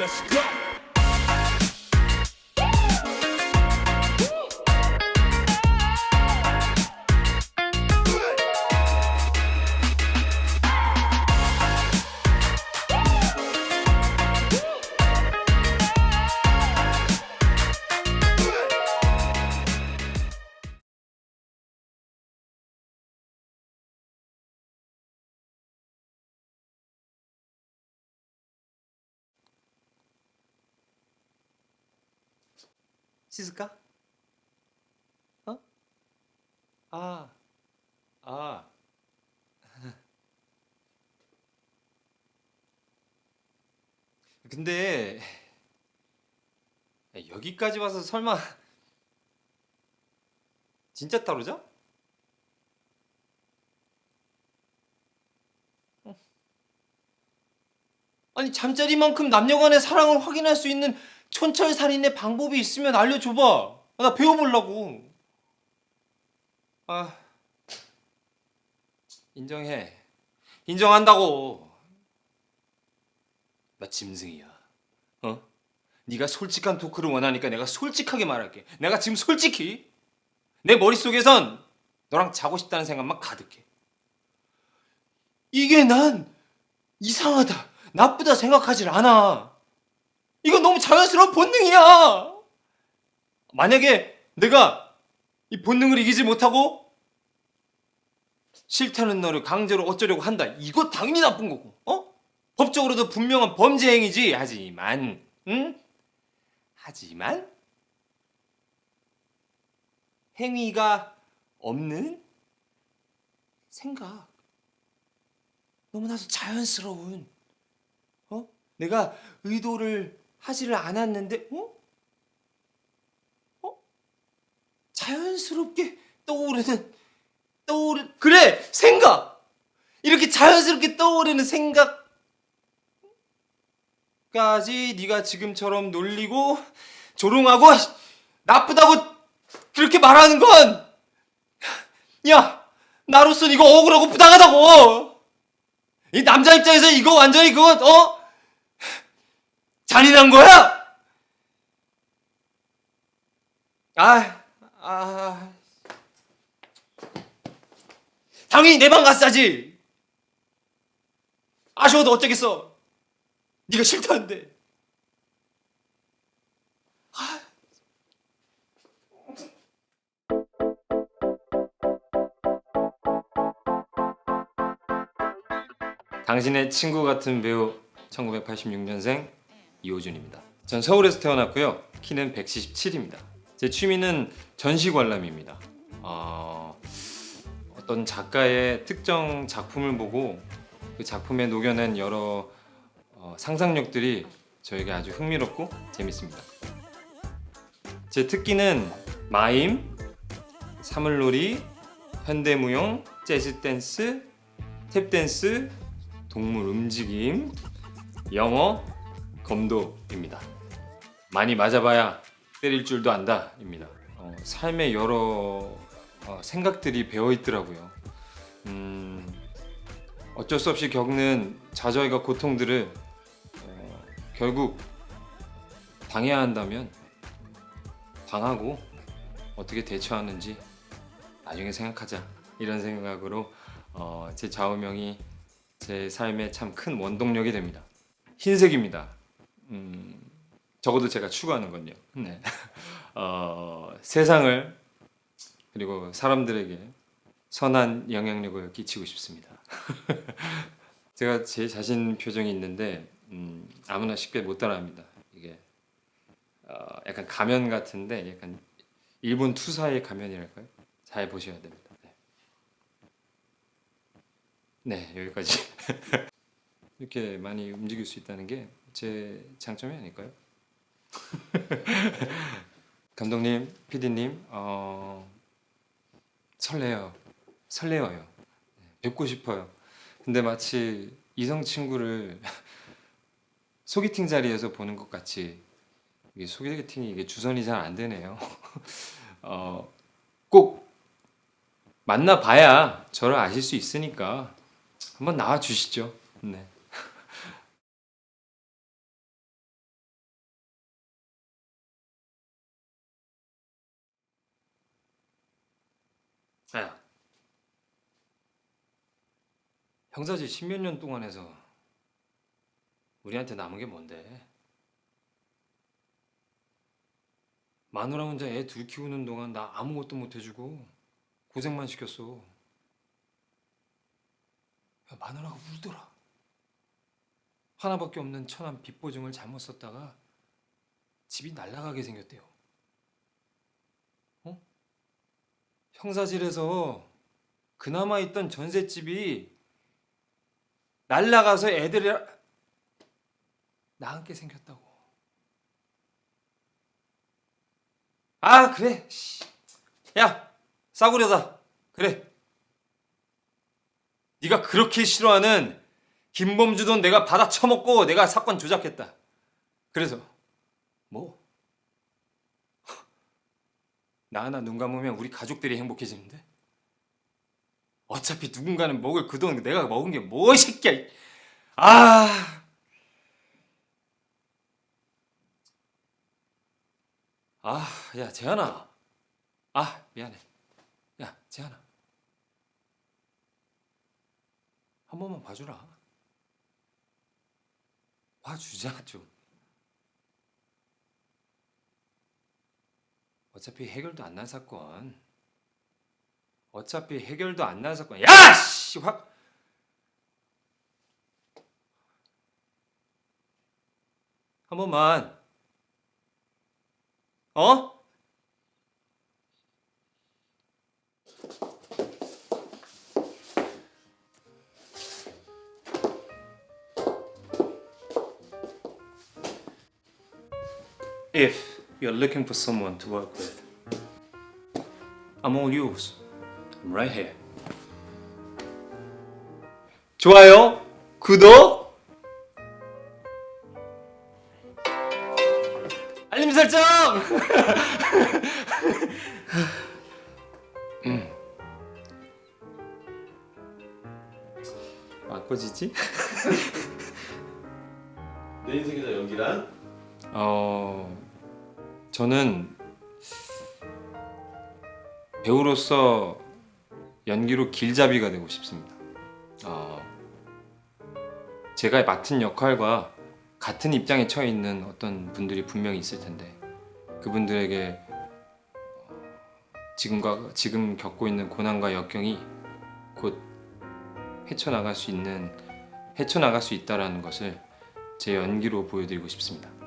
Let's go. 씻을까? 어? 아, 아. 근데 여기까지 와서 설마 진짜 따로자? 어. 아니 잠자리만큼 남녀간의 사랑을 확인할 수 있는 촌철살인의 방법이 있으면 알려줘봐. 아, 나 배워보려고. 아, 인정해. 인정한다고. 나 짐승이야. 어? 네가 솔직한 토크를 원하니까 내가 솔직하게 말할게. 내가 지금 솔직히 내 머릿속에선 너랑 자고 싶다는 생각만 가득해. 이게 난 이상하다, 나쁘다 생각하질 않아. 이건 너무 자연스러운 본능이야. 만약에 내가 이 본능을 이기지 못하고 싫다는 너를 강제로 어쩌려고 한다. 이거 당연히 나쁜 거고. 어? 법적으로도 분명한 범죄 행위지. 하지만 응? 하지만 행위가 없는 생각. 너무나도 자연스러운 어? 내가 의도를 하지를 않았는데, 어? 어? 자연스럽게 떠오르는, 떠오르, 그래! 생각! 이렇게 자연스럽게 떠오르는 생각까지 네가 지금처럼 놀리고, 조롱하고, 나쁘다고 그렇게 말하는 건, 야! 나로선 이거 억울하고 부당하다고! 이 남자 입장에서 이거 완전히 그거, 어? 잔인한 거야? 아, 아. 당연히 내방 자지. 아쉬워도 어쩌겠어. 네가 싫다는데. 당신의 친구 같은 배우 1986년생 이호준입니다. 전 서울에서 태어났고요. 키는 177입니다. 제 취미는 전시 관람입니다. 어, 어떤 작가의 특정 작품을 보고 그 작품에 녹여낸 여러 어, 상상력들이 저에게 아주 흥미롭고 재밌습니다. 제 특기는 마임, 사물놀이, 현대무용, 재즈 댄스, 탭 댄스, 동물 움직임, 영어, 검도입니다. 많이 맞아봐야 때릴 줄도 안다입니다. 어, 삶의 여러 어, 생각들이 배어 있더라고요. 음, 어쩔 수 없이 겪는 좌절과 고통들을 어, 결국 당해야 한다면 당하고 어떻게 대처하는지 나중에 생각하자 이런 생각으로 어, 제 좌우명이 제 삶에 참 큰 원동력이 됩니다. 흰색입니다. 음, 적어도 제가 추구하는 건요. 네. 어, 세상을 그리고 사람들에게 선한 영향력을 끼치고 싶습니다. 제가 제 자신 표정이 있는데 음, 아무나 쉽게 못 따라합니다. 이게 어, 약간 가면 같은데 약간 일본 투사의 가면이랄까요? 잘 보셔야 됩니다. 네, 네 여기까지. 이렇게 많이 움직일 수 있다는 게 제 장점이 아닐까요? 감독님, PD님, 어, 설레요. 설레어요. 네, 뵙고 싶어요. 근데 마치 이성 친구를 소개팅 자리에서 보는 것 같이 이게 소개팅이 이게 주선이 잘 안 되네요. 어, 꼭 만나봐야 저를 아실 수 있으니까 한번 나와 주시죠. 네. 네. 야. 형사지 십몇 년 동안 해서 우리한테 남은 게 뭔데? 마누라 혼자 애 둘 키우는 동안 나 아무것도 못 해주고 고생만 시켰어. 야, 마누라가 울더라. 하나밖에 없는 천안 빚보증을 잘못 썼다가 집이 날아가게 생겼대요. 형사질에서 그나마 있던 전셋집이 날라가서 애들이 나앉게 생겼다고. 아 그래. 씨. 야 싸구려다. 그래. 네가 그렇게 싫어하는 김범주 돈 내가 받아 처먹고 내가 사건 조작했다. 그래서 뭐? 나 하나 눈 감으면 우리 가족들이 행복해지는데? 어차피 누군가는 먹을 그 돈 내가 먹은 게뭐 새끼야. 아. 아, 야, 재현아. 아, 미안해. 야, 재현아. 한 번만 봐주라. 봐주자, 좀. 어차피 해결도 안 난 사건. 어차피 해결도 안 난 사건. 야, 씨, 확. 한 번만. 어? If you're looking for someone to work with, I'm all yours. I'm right here. 좋아요, 구독, 알림 설정. 음. 바꿔지지? 내 인생에서 연기란? 어, 저는 배우로서 연기로 길잡이가 되고 싶습니다. 어, 제가 맡은 역할과 같은 입장에 처해 있는 어떤 분들이 분명히 있을 텐데 그분들에게 어, 지금과 지금 겪고 있는 고난과 역경이 곧 헤쳐나갈 수 있는 헤쳐나갈 수 있다라는 것을 제 연기로 보여드리고 싶습니다.